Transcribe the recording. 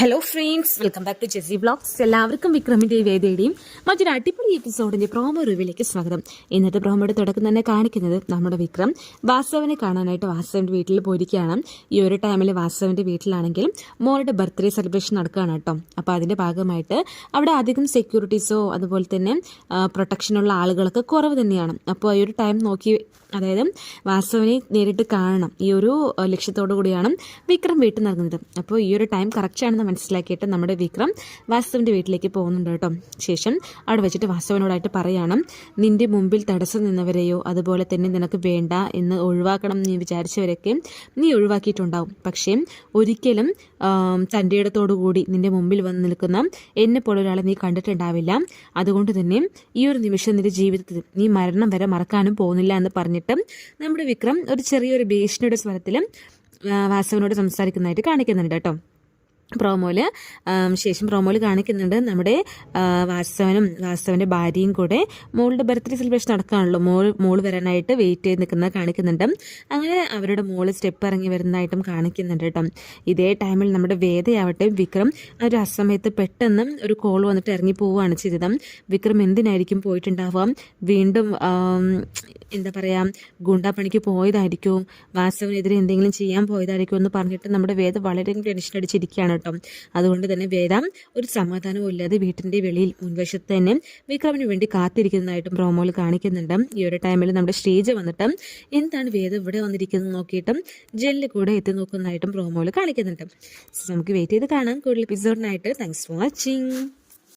Hello friends welcome back to J C blogs എല്ലാവർക്കും വിക്രമിന്റെ വേദയുടെയും മറ്റൊരു അടിപൊളി എപ്പിസോഡിന്റെ പ്രോമോ റിവ്യൂലേക്ക് സ്വാഗതം. ഇന്നത്തെ പ്രോമോയുടെ തുടക്കം തന്നെ കാണിക്കുന്നത് നമ്മുടെ വിക്രം. വാസവനെ കാണാനായിട്ട് വാസവന്റെ വീട്ടിൽ പോയിരിക്കുകയാണ്. ഈ ഒരു ടൈമിൽ വാസവന്റെ വീട്ടിലാണെങ്കിലും മോളുടെ ബർത്ത്ഡേ സെലിബ്രേഷൻ നടക്കുകയാണ് കേട്ടോ. അപ്പോൾ അതിന്റെ ഭാഗമായിട്ട് അവിടെ അധികം സെക്യൂരിറ്റീസോ അതുപോലെ തന്നെ പ്രൊട്ടക്ഷനുള്ള ആളുകളൊക്കെ കുറവ് തന്നെയാണ്. അപ്പോൾ ഈ ഒരു ടൈം നോക്കി അതായത് വാസവനെ നേരിട്ട് കാണണം. ഈ ഒരു ലക്ഷ്യത്തോടു കൂടിയാണ് വിക്രം വീട്ടിൽ നിറങ്ങുന്നത് അപ്പോൾ ഈ ഒരു ടൈം കറക്റ്റ് ആണെന്ന് മനസ്സിലാക്കിയിട്ട് നമ്മുടെ വിക്രം വാസ്തുവിന്റെ വീട്ടിലേക്ക് പോകുന്നുണ്ട് കേട്ടോ. ശേഷം അവിടെ വെച്ചിട്ട് വാസവനോടായിട്ട് പറയാണ് നിന്റെ മുമ്പിൽ തടസ്സം നിന്നവരെയോ അതുപോലെ തന്നെ നിനക്ക് വേണ്ട എന്ന് ഒഴിവാക്കണം നീ വിചാരിച്ചവരൊക്കെ നീ ഒഴിവാക്കിയിട്ടുണ്ടാവും. പക്ഷേ ഒരിക്കലും തന്റെ ഇടത്തോടു കൂടി നിന്റെ മുമ്പിൽ വന്ന് നിൽക്കുന്ന എന്നെ പോലെ ഒരാളെ നീ കണ്ടിട്ടുണ്ടാവില്ല. അതുകൊണ്ട് തന്നെ ഈ ഒരു നിമിഷം നിന്റെ ജീവിതത്തിൽ നീ മരണം വരെ മറക്കാനും പോകുന്നില്ല എന്ന് പറഞ്ഞിട്ട് നമ്മുടെ വിക്രം ഒരു ചെറിയൊരു ഭീഷണിയുടെ സ്വരത്തിലും വാസവനോട് സംസാരിക്കുന്നതായിട്ട് കാണിക്കുന്നുണ്ട് കേട്ടോ. പ്രോമോയിൽ ശേഷം പ്രോമോയിൽ കാണിക്കുന്നുണ്ട്. നമ്മുടെ വാസ്തവനും വാസവന്റെ ഭാര്യയും കൂടെ മോളുടെ ബർത്ത്ഡേ സെലിബ്രേഷൻ നടക്കുകയാണല്ലോ മോൾ മോൾ വരാനായിട്ട് വെയിറ്റ് ചെയ്ത് നിൽക്കുന്നത് കാണിക്കുന്നുണ്ട്. അങ്ങനെ അവരുടെ മോൾ സ്റ്റെപ്പ് ഇറങ്ങി വരുന്നതായിട്ടും കാണിക്കുന്നുണ്ട് കേട്ടോ. ഇതേ ടൈമിൽ നമ്മുടെ വേദയാവട്ടെ വിക്രം ഒരു അസമയത്ത് പെട്ടെന്ന് ഒരു കോൾ വന്നിട്ട് ഇറങ്ങി പോവുകയാണ് ചെയ്തത്. വിക്രം എന്തിനായിരിക്കും പോയിട്ടുണ്ടാവുക? വീണ്ടും എന്താ പറയുക ഗുണ്ടാപ്പണിക്ക് പോയതായിരിക്കും. വാസവനെതിരെ എന്തെങ്കിലും ചെയ്യാൻ പോയതായിരിക്കും എന്ന് പറഞ്ഞിട്ട് നമ്മുടെ വേദ വളരെ ടെൻഷൻ അടിച്ചിരിക്കുകയാണ് കേട്ടോ. അതുകൊണ്ട് തന്നെ വേദ ഒരു സമാധാനവും ഇല്ലാതെ വീട്ടിന്റെ വെളിയിൽ മുൻവശത്ത് തന്നെ വിക്രമിന് വേണ്ടി കാത്തിരിക്കുന്നതായിട്ടും പ്രോമോയിൽ കാണിക്കുന്നുണ്ട്. ഈ ഒരു ടൈമിൽ നമ്മുടെ സ്റ്റേജ് വന്നിട്ട് എന്താണ് വേദം ഇവിടെ വന്നിരിക്കുന്നത് നോക്കിയിട്ടും ജെല്ലിൽ കൂടെ എത്തി നോക്കുന്നതായിട്ടും പ്രോമോയിൽ കാണിക്കുന്നുണ്ട്. നമുക്ക് വെയിറ്റ് ചെയ്ത് കാണാം. കൂടുതൽ എപ്പിസോഡിനായിട്ട് താങ്ക്സ് ഫോർ വാച്ചിങ്